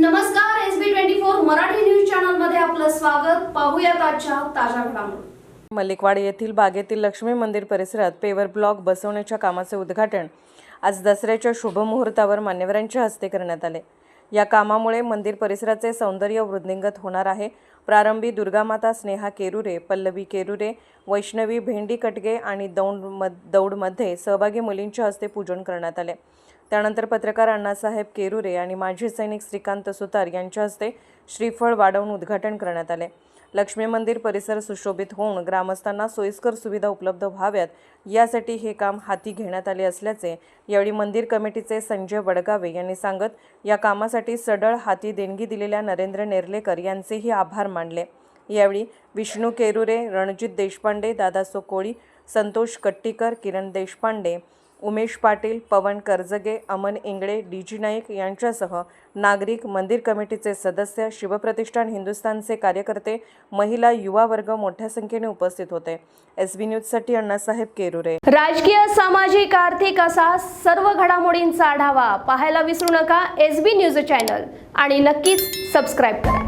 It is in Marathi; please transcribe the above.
नमस्कार S B twenty four Marathi news चॅनलमध्ये आपलं स्वागत. पाहूयात आजच्या ताज्या घडामोडी. मलिकवाड येथील बागेतील लक्ष्मी मंदिर परिसरात पेवर ब्लॉक बसवण्याच्या कामाचे उद्घाटन आज दसऱ्याच्या शुभमुहूर्तावर मान्यवरांच्या हस्ते करण्यात आले. या कामामुळे मंदिर परिसराचे सौंदर्य वृद्धिंगत होणार आहे. प्रारंभी दुर्गामाता स्नेहा केरुरे पल्लवी केरुरे वैष्णवी भेंडी कटगे आणि दौंड मद दौडमध्ये सहभागी मुलींच्या हस्ते पूजन करण्यात आले. त्यानंतर पत्रकार अण्णासाहेब केरुरे आणि माजी सैनिक श्रीकांत सुतार यांच्या हस्ते श्रीफळ वाढवून उद्घाटन करण्यात आले. लक्ष्मी मंदिर परिसर सुशोभित होऊन ग्रामस्थांना सोयीस्कर सुविधा उपलब्ध व्हाव्यात यासाठी हे काम हाती घेण्यात आले असल्याचे यावेळी मंदिर कमिटीचे संजय वडगावे यांनी सांगत या कामासाठी सडळ हाती देणगी दिलेल्या नरेंद्र नेर्लेकर यांचेही आभार मानले. यावेळी विष्णू केरुरे रणजित देशपांडे दादासो कोळी संतोष कट्टीकर किरण देशपांडे उमेश पाटील पवन कर्जगे अमन इंगळे डी जी नाईक यांच्यासह नागरिक मंदिर कमिटीचे सदस्य शिवप्रतिष्ठान हिंदुस्थानचे कार्यकर्ते महिला युवा वर्ग मोठ्या संख्येने उपस्थित होते. एस बी न्यूजसाठी अण्णासाहेब केरुरे. राजकीय सामाजिक आर्थिक असा सर्व घडामोडींचा आढावा पाहायला विसरू नका. एस बी न्यूज चॅनल आणि नक्कीच सबस्क्राईब करा.